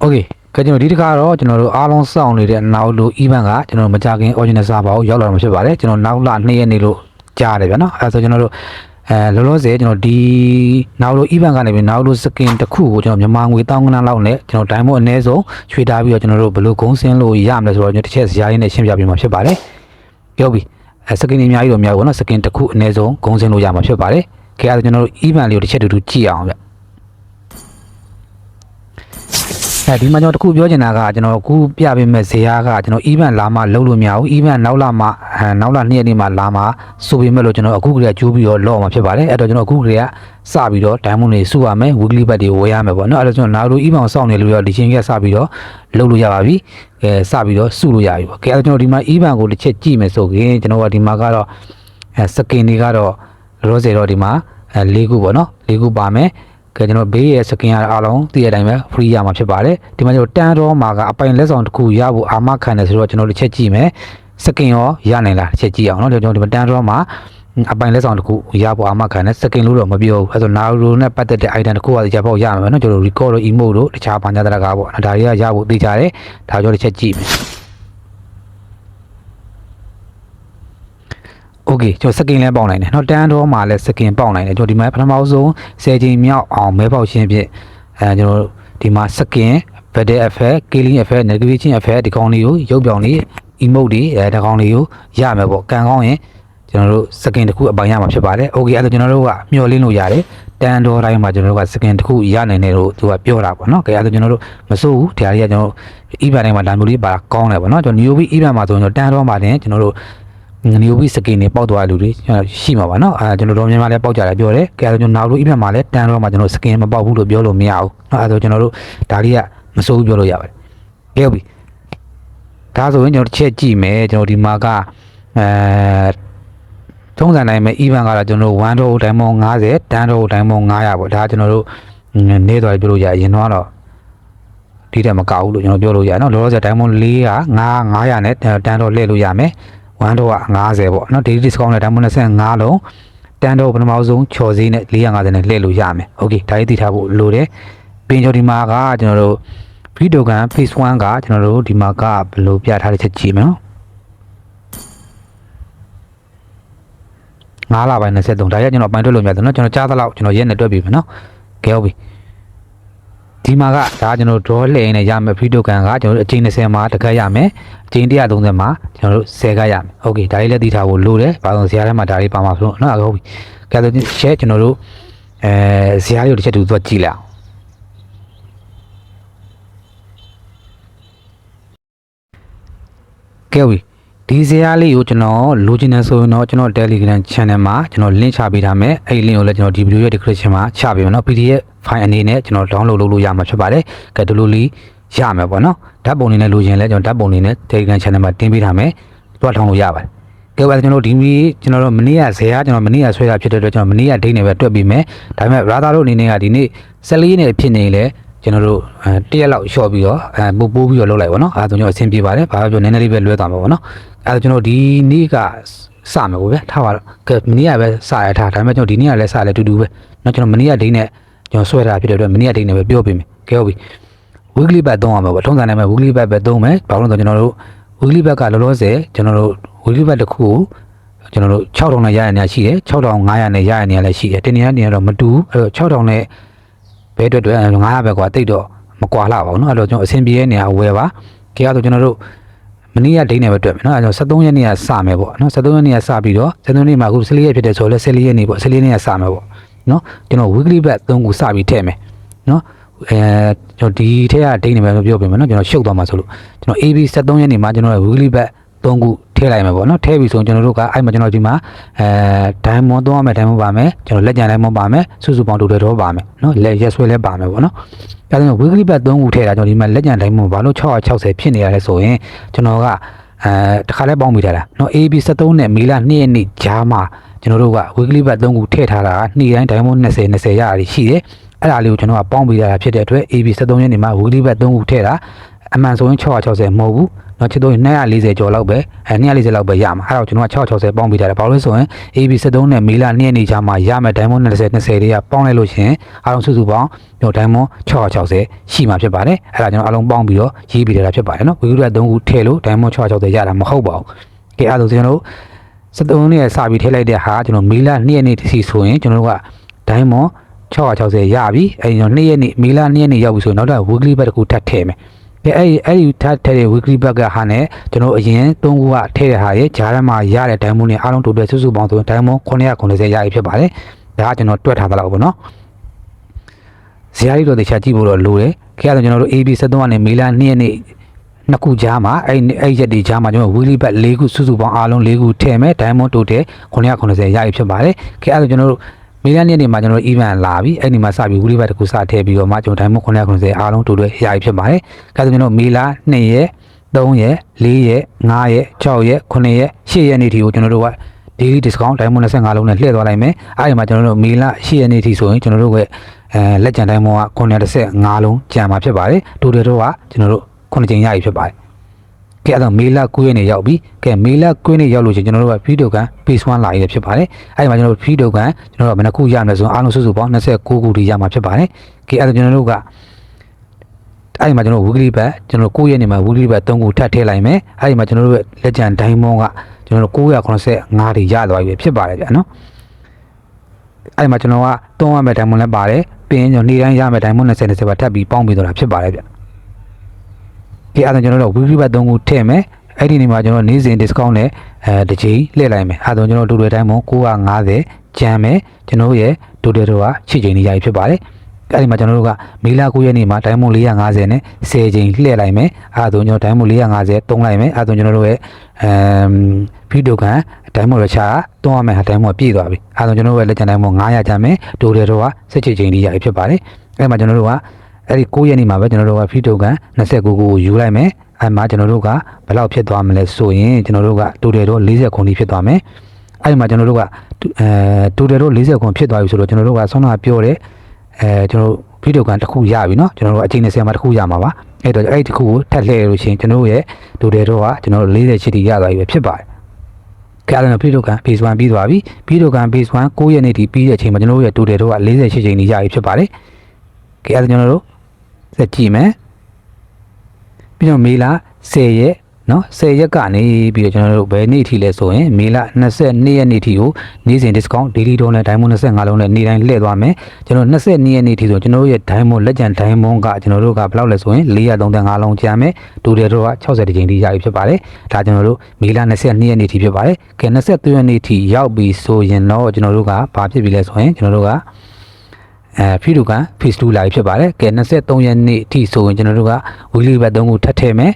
โอเคကဲကျွန်တော်ဒီတစ်ခါတော့ကျွန်တော်တို့အားလုံးစောင့်နေတဲ့နောက်လို့ event ကကျွန်တော်တို့မကြခင် original server ကိုရောက်လာမှာဖြစ်ပါတယ်ကျွန်တော်နောက်လ2ရက်နေလို့ကြားတယ်ဗျာနော်အဲဒါဆိုကျွန်တော်တို့အဲလောလောဆယ်ကျွန်တော်ဒီနောက်လို့ event ကနေပြီးနောက်လို့ skin တစ်ခုကိုကျွန်တော်မြန်မာငွေ1000ခန်းလောက်နဲ့ကျွန်တော် diamond အနည်းဆုံးရွှေထားပြီးတော့ကျွန်တော်တို့ဘယ်လိုဂုံးစင်းလို့ရမလဲဆိုတော့ကျွန်တော်တစ်ချက်စရာရင်းနဲ့ရှင်းပြပေးမှာဖြစ်ပါတယ်ပြောပြီအဲ skin အများကြီးတော့များဘူးနော် skin တစ်ခုအနည်းဆုံးဂုံးစင်းလို့ရမှာဖြစ်ပါတယ်ခဲအဲ့ဒါကျွန်တော်တို့ event လေးကိုတစ်ချက်တူတူကြည့်အောင်ဗျ အဲဒီမှာကျွန်တော်တခုပြောချင်တာကကျွန်တော်အခုပြပေးမဲ့ဇေယျကကျွန်တော် event လာမှလုံးလို့မရဘူး event နောက်လာမှအဲနောက်လာ2ရက်နေ့မှလာမှဆိုပေမဲ့လို့ကျွန်တော်အခုကလေးကကျိုးပြီးတော့လော့မှာဖြစ်ပါတယ်အဲ့တော့ကျွန်တော်အခုကလေးကစပြီးတော့ diamond တွေစုရမယ် weekly bet တွေဝယ်ရမယ်ပေါ့နော်အဲ့တော့ကျွန်တော်နောက်လို event ကိုစောင့်နေလို့ရဒီချင်းကစပြီးတော့လုံးလို့ရပါပြီအဲစပြီးတော့စုလို့ရပြီပေါ့ကဲအဲ့တော့ကျွန်တော်ဒီမှာ event ကိုတစ်ချက်ကြည့်မယ်ဆိုရင်ကျွန်တော်ကဒီမှာကတော့အဲ skin တွေကတော့လောဆယ်တော့ဒီမှာအဲ၄ခုပေါ့နော်၄ခုပါမယ် ကဲကျွန်တော်ဘေးရဲ့စကင်ရအားလုံးသိတဲ့အတိုင်းပဲ free ရမှာဖြစ်ပါတယ်ဒီမှာကျွန်တော်တန်တော့မှာကအပိုင်လက်ဆောင်တစ်ခုရဖို့အာမခံတယ်ဆိုတော့ကျွန်တော်တစ်ချက်ကြည့်မယ်စကင်ရောရနိုင်လားတစ်ချက်ကြည့်အောင်နော်ကျွန်တော်ဒီမှာတန်တော့မှာအပိုင်လက်ဆောင်တစ်ခုရဖို့အာမခံတယ်စကင်လို့တော့မပြောဘူးအဲဆိုနာရိုနဲ့ပတ်သက်တဲ့ item တစ်ခုကကြာပေါ့ရမှာပဲနော်ကျွန်တော် record လို့ emote လို့တခြားဘာညာတရကားပေါ့ဒါတွေကရဖို့သိကြတယ်ဒါကြောင့်တစ်ချက်ကြည့်မယ် โอเคကျွန်တော်စကင်လဲပေါက်နိုင်တယ်เนาะတန်တော့မှာလဲစကင်ပေါက်နိုင်တယ်ကျွန်တော်ဒီမှာပထမဆုံး10ချိန်မြောက်အောင်မဲပေါက်ရှင်းဖြစ်အဲကျွန်တော်ဒီမှာစကင် better effect killing effect navigation effect ဒီကောင်လေးကိုရုပ်ပြောင်လေး emote တွေအဲဒီကောင်လေးကိုရမယ်ပေါ့ကန်ကောင်းရင်ကျွန်တော်တို့စကင်တစ်ခုအပိုင်ရမှာဖြစ်ပါတယ်โอเคအဲ့ဒါကျွန်တော်တို့ကမျှော်လင့်လို့ရတယ်တန်တော်တိုင်းမှာကျွန်တော်တို့ကစကင်တစ်ခုရနိုင်တယ်လို့သူကပြောတာပေါ့နော်ကြအဲ့ဒါကျွန်တော်တို့မစိုးဘူးတရားကြီးကကျွန်တော် event တိုင်းမှာဒါမျိုးလေးပါကောင်းတယ်ပေါ့နော်ကျွန်တော် new event မှာဆိုရင်တန်တော်မှာတင်ကျွန်တော်တို့ ငနီယိုဘီစကင်တွေပေါက်သွားတဲ့လူတွေရှိမှာပါနော်အဲကျွန်တော်တို့မြန်မာလည်းပေါက်ကြတယ်ပြောတယ်ကဲအဲ့တော့ကျွန်တော်နောက်လို့အိမ်မှာလည်းတန်တော့မှကျွန်တော်စကင်မပေါက်ဘူးလို့ပြောလို့မရဘူးနော်အဲ့တော့ကျွန်တော်တို့ဒါလေးကမစိုးဘူးပြောလို့ရပါတယ်ကဲဟုတ်ပြီဒါဆိုရင်ကျွန်တော်တစ်ချက်ကြည့်မယ်ကျွန်တော်ဒီမှာကအဲထုံးစံတိုင်းပဲ event ကတော့ကျွန်တော်1 dollar diamond 50 10 dollar diamond 900ပေါ့ဒါကျွန်တော်တို့နေသွားပြီးပြောလို့ရရင်တော့ဒီတက်မကောက်ဘူးလို့ကျွန်တော်ပြောလို့ရနော်လောလောဆယ် diamond 400 900နဲ့10 dollar လှည့်လို့ရမယ် 1တော့က50ပေါ့နော် daily discount နဲ့ဒါမှမဟုတ်25လုံးတန်တော့ပထမဆုံးချော်စည်းနဲ့450နဲ့လှည့်လို့ရမယ်။ Okay ဒါရေးသိထားဖို့လိုတယ်။ပင်ကျော်ဒီမှာကကျွန်တော်တို့ video can phase 1ကကျွန်တော်တို့ဒီမှာကဘယ်လိုပြထားတဲ့ချက်ကြည့်မယ်နော်။9လပိုင်း23ဒါရကျွန်တော်ပိုင်တွက်လို့မြတ်တယ်နော်ကျွန်တော်ကြားသလောက်ကျွန်တော်ရက်နဲ့တွက်ပြီမယ်နော်။ကဲဟုတ်ပြီ။ ဒီမှာကဒါကျွန်တော် draw လှည့်နေရမယ် video can ကကျွန်တော်တို့အချိန်20မှာတစ်ခါရမယ်အချိန်130မှာကျွန်တော်တို့10ခါရမယ်။ Okay ဒါလေးလည်းသိထားဖို့လိုတယ်။ဘာလို့ဇာတ်ထဲမှာဒါလေးပါမှာဆိုတော့နော်ဟုတ်ပြီ။ကဲတော့ share ကျွန်တော်တို့အဲဇာတ်ရုပ်တစ်ချက်တူသွားကြည့်လိုက်အောင်။ကဲပြီ ဒီဇာတ်လေးကိုကျွန်တော်လိုချင်တယ်ဆိုရင်တော့ကျွန်တော် Telegram channel မှာကျွန်တော် link ချပေးထားမယ်။အဲ့ဒီ link ကိုလည်းကျွန်တော်ဒီ video ရဲ့ description မှာချပေးမယ်နော် PDF file အနေနဲ့ကျွန်တော် download လုပ်လို့ရမှာဖြစ်ပါတယ်။ကဲဒီလိုလေးရမယ်ပေါ့နော်။ဓာတ်ပုံနေနဲ့လိုချင်လဲကျွန်တော်ဓာတ်ပုံနေနဲ့ Telegram channel မှာတင်ပေးထားမယ်။တွားထောင်းလို့ရပါတယ်။ကဲပါကျွန်တော်တို့ဒီမီကျွန်တော်တို့မနေ့ကဇေယျကျွန်တော်မနေ့ကဆွဲတာဖြစ်တဲ့အတွက်ကျွန်တော်မနေ့ကဒိတ်နေပဲတွက်ပြီးမယ်။ဒါပေမဲ့ brother တို့အနေနဲ့ကဒီနေ့14ရက်နေဖြစ်နေလေ ကျွန်တော်တို့အဲတရက်လောက်ရှော့ပြီးတော့အဲပို့ပိုးပြီးတော့လုပ်လိုက်ပါတော့။အဲဒါဆိုကျွန်တော်အဆင်ပြေပါတယ်။ဘာပဲပြောနည်းနည်းလေးပဲလွဲသွားမှာပေါ့နော်။အဲဒါကျွန်တော်ဒီနေ့ကစမယ်ပေါ့ဗျာ။ထားပါတော့။ကဲမနေ့ကပဲစရထားဒါပေမဲ့ကျွန်တော်ဒီနေ့ကလည်းစလဲတူတူပဲ။နော်ကျွန်တော်မနေ့ကဒိတ်နဲ့ကျွန်တော်ဆွဲတာဖြစ်တဲ့အတွက်မနေ့ကဒိတ်နဲ့ပဲပြောပေးမယ်။ကဲဟုတ်ပြီ။ weekly back သုံးရမှာပေါ့ထုံးစံတိုင်းပဲ weekly back ပဲသုံးမယ်ဘာလို့လဲဆိုတော့ကျွန်တော်တို့ weekly back ကလောလောဆယ်ကျွန်တော်တို့ weekly back တစ်ခုကိုကျွန်တော်တို့6000နဲ့ရရနေရရှိတယ်6500နဲ့ရရနေရလည်းရှိတယ်တင်နေရနေရတော့မတူဘူးအဲ့တော့6000နဲ့ ဘဲအတွက်အတွက်900ပဲကွာတိတ်တော့မကွာလာပါဘူးเนาะအဲ့တော့ကျွန်တော်အဆင်ပြေတဲ့နေရာဝယ်ပါခေကတော့ကျွန်တော်တို့မနေ့ကဒိတ်နဲ့ပဲတွေ့မယ်เนาะအဲ့တော့73ရက်နေ့ကစမယ်ပေါ့เนาะ73ရက်နေ့ကစပြီးတော့73ရက်နေ့မှာအခု14ရက်ဖြစ်တယ်ဆိုတော့14ရက်နေ့ပေါ့14ရက်နေ့ကစမယ်ပေါ့เนาะကျွန်တော် weekly back 3ခုစပြီးထည့်မယ်เนาะ အဲကျွန်တော်ဒီထက်ကဒိတ်နေမယ်လို့ပြောပြမယ်နော်ကျွန်တော်ရှုပ်သွားမှာဆိုလို့ကျွန်တော် AB 73ရက်နေမှာကျွန်တော် weekly back 3ခုထည့်လိုက်မယ်ပေါ့နော်ထည့်ပြီဆိုရင်ကျွန်တော်တို့ကအဲ့မှာကျွန်တော်ဒီမှာအဲ diamond သုံးရမယ် diamond ပါမယ်ကျွန်တော်လက်ကျန် diamond ပါမယ်စုစုပေါင်းတိုတယ်တော့ပါမယ်နော်လက်ရက်ဆွဲလဲပါမယ်ပေါ့နော်အဲဒါကြောင့် weekly back 3ခုထည့်တာကျွန်တော်ဒီမှာလက်ကျန် diamond ဘာလို့660ဖြစ်နေရလဲဆိုရင်ကျွန်တော်ကအဲတခါလဲပေါင်းမိထားတာနော် AB 73နဲ့မေလ2ရက်နေ့ဂျားမှာကျွန်တော်တို့က weekly back 3ခုထည့်ထားတာကနေ့တိုင်း diamond 20 20ရရရှိတယ်အဲ့ဒါလေးကိုကျွန်တော်ကပေါင်းပေးရတာဖြစ်တဲ့အတွက် AB 73ရက်နေမှာ weekly bet 3ခုထည့်တာ အမှန်ဆိုရင်660မဟုတ်ဘူးเนาะချစ်တော့240ကျော်လောက်ပဲအဲ240လောက်ပဲရမှာအဲ့တော့ကျွန်တော်က660ပေါင်းပေးထားတယ်ဘာလို့လဲဆိုရင် AB 73နဲ့မီလာ2နေချာမှာရမယ် diamond 20 20တွေကပေါင်းလိုက်လို့ရှရင်အားလုံးစုစုပေါင်းကျွန်တော် diamond 660ရှိမှာဖြစ်ပါတယ်အဲ့ဒါကျွန်တော်အားလုံးပေါင်းပြီးတော့ရေးပေးထားတာဖြစ်ပါတယ်เนาะဝီကူရ3ခုထည့်လို့ diamond 660ရတာမဟုတ်ပါဘူးကဲအဲ့ဒါဆိုကျွန်တော်တို့73နဲ့စာပြီးထည့်လိုက်တဲ့ဟာကျွန်တော်မီလာ2ရက်နေ့တစီဆိုရင်ကျွန်တော်တို့က diamond 660ရပြီအဲ့ဒီတော့2ရက်နေ့မီလာ2ရက်နေ့ရောက်ပြီဆိုရင်နောက်တော့ weekly bet တစ်ခုထပ်ထည့်မယ် ကဲအဲ့ဒီအဲ့ဒီထပ်ထည့်တဲ့ weekly bet ကဟာနဲ့ကျွန်တော်အရင်3ခုကထည့်တဲ့ဟာရဲ့ဂျားထဲမှာရတဲ့ diamond နဲ့အားလုံးတိုးတက်စုစုပေါင်းဆိုရင် diamond 990ရပြီဖြစ်ပါတယ်ဒါကကျွန်တော်တွက်ထားသလောက်ပေါ့နော်ဇာတ်ရီတော့တခြားကြည့်ဖို့တော့လိုတယ်ခင်ဗျားတို့ကျွန်တော်တို့ AB 73ကနေမီလာ2ရက်နေ့နှစ်ခုကြားမှာအဲ့အဲ့ရက်ဒီကြားမှာကျွန်တော် weekly bet ၄ခုစုစုပေါင်းအားလုံး၄ခုထည့်မယ် diamond total 990ရပြီဖြစ်ပါတယ်ခင်ဗျားတို့ကျွန်တော်တို့ မီလာနေ့နေ့မှာကျွန်တော်တို့ event လာပြီအဲ့ဒီမှာစပြီး weekly bet တစ်ခုစထည့်ပြီးတော့မှကျွန်တော် diamond 990အားလုံး total ရပြီဖြစ်ပါတယ်ခင်ဗျားတို့ကျွန်တော်မီလာ2ရက်3ရက်4ရက်5ရက်6ရက်9ရက်10ရက်နေ့ထိကိုကျွန်တော်တို့က daily discount diamond 25လုံးနဲ့လှည့်သွားလိုက်မယ်အဲ့ဒီမှာကျွန်တော်တို့မီလာ10ရက်နေ့ထိဆိုရင်ကျွန်တော်တို့ရဲ့အဲလက်ကျန်တိုင်းမောက935လုံးကျန်မှာဖြစ်ပါတယ်တိုတယ်တော့ကကျွန်တော်တို့9ချိန်ရပြီဖြစ်ပါတယ်ကဲ အဲ့တော့မေလ9ရက်နေ့ရောက်ပြီကဲမေလ9ရက်နေ့ရောက်လို့ချင်းကျွန်တော်တို့က video ကန် page 1လာရဖြစ်ပါတယ်အဲ့ဒီမှာကျွန်တော်တို့ video ကန်ကျွန်တော်တို့ဘယ်နှခုရမလဲဆိုတော့အားလုံးစုစုပေါင်း29ခုထိရမှာဖြစ်ပါတယ်ကဲအဲ့တော့ကျွန်တော်တို့ကအဲ့ဒီမှာကျွန်တော် weekly bat ကျွန်တော်9ရက်နေ့မှာ weekly bat 3ခုထပ်ထည့်လိုက်မယ်အဲ့ဒီမှာကျွန်တော်တို့ရဲ့လက်ကျန် diamond ကကျွန်တော်တို့985တွေရသွားပြီဖြစ်ပါတယ်ဗျာနော်အဲ့ဒီမှာကျွန်တော်ကသုံးရမယ့် diamond လည်းပါတယ်ပြီးရင်ကျွန်တော်နေ့တိုင်းရမယ့် diamond 20 20ပါထပ်ပြီးပေါင်းပြီးတော့တာဖြစ်ပါတယ်ဗျ ဒီအဲ့ဒါကျွန်တော်တို့ weekly bat 3ခုထည့်မယ်အဲ့ဒီနေ့မှာကျွန်တော်နေ့စဉ် discount နဲ့အဲတစ်ချိန်လှည့်လိုက်မယ်အဲဒါကျွန်တော်တို့တွေတိုင်းမို့950ကျန်မယ်ကျွန်တော်ရဲ့ဒိုတယ်တော့က6ချိန်နေရပြီဖြစ်ပါတယ်အဲ့ဒီမှာကျွန်တော်တို့ကမီလာ9ရက်နေ့မှာဒိုင်းမွန်450နဲ့10ချိန်လှည့်လိုက်မယ်အဲဒါဆိုကျွန်တော်ဒိုင်းမွန်450တုံးလိုက်မယ်အဲဒါဆိုကျွန်တော်တို့ရဲ့အမ်ဗီဒီယိုကန်ဒိုင်းမွန်ရချာတုံးရမယ်ဟာဒိုင်းမွန်ပြည့်သွားပြီအဲဒါဆိုကျွန်တော်တို့ရဲ့လက်ကျန်ဒိုင်းမွန်900ကျန်မယ်ဒိုတယ်တော့က16ချိန်နေရပြီဖြစ်ပါတယ်အဲ့ဒီမှာကျွန်တော်တို့က အဲ့ဒီ9ရက်နေ့မှာပဲကျွန်တော်တို့ကဗီဒီယိုကန်29ခုကိုယူလိုက်မယ်အဲ့မှာကျွန်တော်တို့ကဘယ်လောက်ဖြစ်သွားမလဲဆိုရင်ကျွန်တော်တို့ကတိုတယ်တော့40ခုဖြစ်သွားမယ်အဲ့ဒီမှာကျွန်တော်တို့ကအဲတိုတယ်တော့40ခုဖြစ်သွားပြီဆိုတော့ကျွန်တော်တို့ကဆောင်းတာပြောတယ်အဲကျွန်တော်ဗီဒီယိုကန်တစ်ခုရပြီเนาะကျွန်တော်တို့အချိန်20မှာတစ်ခုရမှာပါအဲ့တော့အဲ့ဒီတစ်ခုကိုထပ်လှည့်လို့ရှိရင်ကျွန်တော်တို့ရဲ့တိုတယ်တော့ကကျွန်တော်တို့40ချီတီရသွားပြီပဲဖြစ်ပါတယ်ကဲအဲ့တော့ဗီဒီယိုကန် base 1ပြီးသွားပြီဗီဒီယိုကန် base 1 9ရက်နေ့ထိပြီးတဲ့အချိန်မှာကျွန်တော်တို့ရဲ့တိုတယ်တော့က48ချိန်ကြီးရပြီဖြစ်ပါတယ်ကဲအဲ့ဒါကျွန်တော်တို့ စက်ကြည့်မယ်ပြီးတော့မေလာ10ရက်နော်10ရက်ကနေပြီးတော့ကျွန်တော်တို့ဘယ်နေ့ထိလဲဆိုရင်မေလ22ရက်နေ့ထိကိုနေ့စဉ် discount daily တော့နဲ့ diamond 25လုံးနဲ့နေ့တိုင်းလှည့်သွားမယ်ကျွန်တော်22ရက်နေ့ထိဆိုကျွန်တော်တို့ရဲ့ diamond လက်ကျန် diamond ကကျွန်တော်တို့ကဘယ်လောက်လဲဆိုရင်435လုံးကျန်မယ်ဒူတယ်တော့က60ကြိမ်ထိရပြီဖြစ်ပါတယ်ဒါကျွန်တော်တို့မေလ22ရက်နေ့ထိဖြစ်ပါတယ်ကဲ23ရက်နေ့ထိရောက်ပြီဆိုရင်တော့ကျွန်တော်တို့ကဘာဖြစ်ပြီလဲဆိုရင်ကျွန်တော်တို့က အဲဖီဒူကန် face 2 live ဖြစ်ပါတယ်ကဲ23ရက်နေ့အထိဆိုရင်ကျွန်တော်တို့က weekly ဘက်3ခုထပ်ထည့်မယ်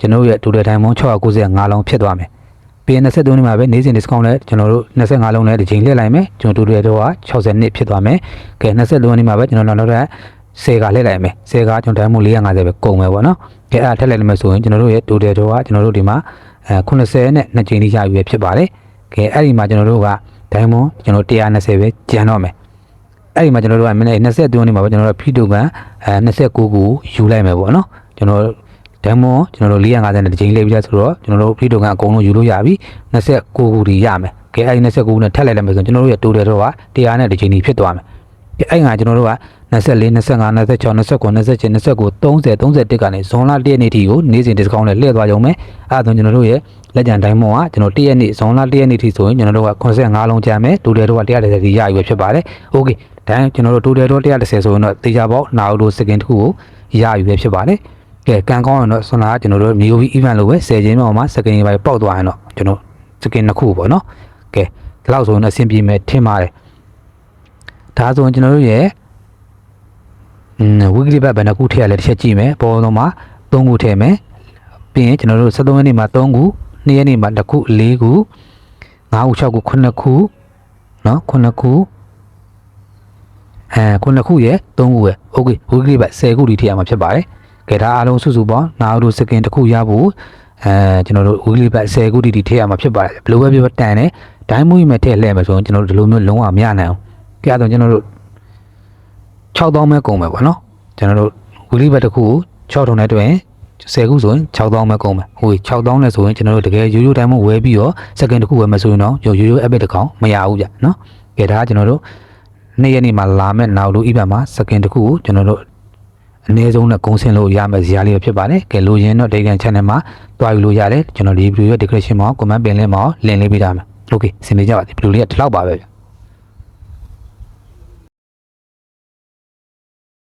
ကျွန်တော်တို့ရဲ့ဒူတယ်တိုင်းမုံ695လုံးဖြစ်သွားမယ်ပြီးရင်23နှစ်မှာပဲနေ့စဉ် discount နဲ့ကျွန်တော်တို့25လုံးနဲ့တစ်ချိန်လှည့်လိုက်မယ်ကျွန်တော်ဒူတယ်တော့60နှစ်ဖြစ်သွားမယ်ကဲ23နှစ်မှာပဲကျွန်တော်နောက်တော့10ကလှည့်လိုက်မယ်10ကကျွန်တော်တိုင်းမုံ450ပဲကုန်မယ်ပေါ့နော်ကဲအဲ့ထည့်လိုက်မယ်ဆိုရင်ကျွန်တော်တို့ရဲ့ဒူတယ်တော့ကျွန်တော်တို့ဒီမှာအဲ80နဲ့2ချိန်လေးရပြီဖြစ်ပါတယ်ကဲအဲ့ဒီမှာကျွန်တော်တို့ကဒိုင်းမွန်ကျွန်တော်120ပဲကျန်တော့မယ် အဲ့ဒီမှာကျွန်တော်တို့ကမနေ့23နှစ်မှာပဲကျွန်တော်တို့ဖီတိုကန်အဲ29ကိုယူလိုက်မယ်ပေါ့နော်ကျွန်တော်ဒမ်မွန်ကျွန်တော်တို့450နဲ့တစ်ချိန်လေးပြီးသားဆိုတော့ကျွန်တော်တို့ဖီတိုကန်အကုန်လုံးယူလို့ရပြီ29ခုဒီရမယ်ကဲအဲ့ဒီ29ခုနဲ့ထပ်လိုက်လိုက်မယ်ဆိုရင်ကျွန်တော်တို့ရဲ့တိုတယ်တော့က100နဲ့တစ်ချိန်ကြီးဖြစ်သွားမယ်ကဲအဲ့ငါကျွန်တော်တို့က24 25 26 29 27 29 30 31ကနေဇွန်လ1ရက်နေ့ထိကိုနေ့စဉ် discount နဲ့လှည့်သွားကြုံမယ်အဲ့ဒါဆိုကျွန်တော်တို့ရဲ့လက်ကျန်တိုင်းမွန်ကကျွန်တော်1ရက်နေ့ဇွန်လ1ရက်နေ့ထိဆိုရင်ကျွန်တော်တို့က85လုံးကျန်မယ်တိုတယ်တော့130ဒီရပြီဖြစ်ပါတယ်โอเค ဒါကျွန်တော်တို့တိုတယ်တော့130ဆိုရင်တော့တေချာပေါက်နာအိုလိုစကင်တစ်ခုကိုရပြီပဲဖြစ်ပါတယ်ကဲကန်ကောင်းရင်တော့ဆွမ်းလာကျွန်တော်တို့မျိုးပြီး event လို့ပဲ10ချင်းတော့မှစကင်ပိုင်းပေါက်သွားရင်တော့ကျွန်တော်စကင်နှစ်ခုပေါ့နော်ကဲဒီလောက်ဆိုရင်အဆင်ပြေမယ်ထင်ပါတယ်ဒါဆိုရင်ကျွန်တော်တို့ရဲ့อืม weekly back ဘယ်နှခုထည့်ရလဲတစ်ချက်ကြည့်မယ်ပေါ်တော့မှာ3ခုထည့်မယ်ပြီးရင်ကျွန်တော်တို့73ရက်နေ့မှာ3ခု2ရက်နေ့မှာ1ခု4ခု5ခု6ခု9ခုเนาะ9ခု အဲ9ခုရဲ့3ခုရဲ့ okay weekly back 10ခုထိထည့်ရမှာဖြစ်ပါတယ်ကဲဒါအားလုံးစုစုပေါင်းနာတို့စကင်တစ်ခုရဖို့အဲကျွန်တော်တို့ weekly back 10ခုတိတိထည့်ရမှာဖြစ်ပါတယ်ဘယ်လိုပဲပြောတန်တယ်ဒိုင်းမွေးမဲ့ထည့်လှည့်မယ်ဆိုရင်ကျွန်တော်တို့ဒီလိုမျိုးလုံးဝမရနိုင်အောင်ကဲအဲ့တော့ကျွန်တော်တို့6000ပဲကုန်မယ်ပေါ့နော်ကျွန်တော်တို့ weekly back တစ်ခုကို6000နဲ့တွင်10ခုဆိုရင်6000ပဲကုန်မယ်ဟို6000နဲ့ဆိုရင်ကျွန်တော်တို့တကယ်ရိုးရိုးတိုင်းမဝယ်ပြီးတော့စက္ကန့်တစ်ခုဝယ်မယ်ဆိုရင်တော့ရိုးရိုး app တစ်ကောင်မရဘူးဗျနော်ကဲဒါကကျွန်တော်တို့ နေ့ရက်နေ့မှာလာမဲ့နောက်လို့ event မှာစက္ကန့်တစ်ခုကိုကျွန်တော်တို့အနည်းဆုံးနဲ့ကုန်စင်လို့ရမယ့်ဇာတ်လေးပဲဖြစ်ပါတယ်ကဲလိုရင်းတော့ Telegram channel မှာတွားယူလို့ရတယ်ကျွန်တော်ဒီ video ရဲ့ description မှာ comment ပင်လေးမှာ link လေးပေးထားမယ် okay စင်ပေးကြပါသည် video လေးကဒီလောက်ပါပဲဗျ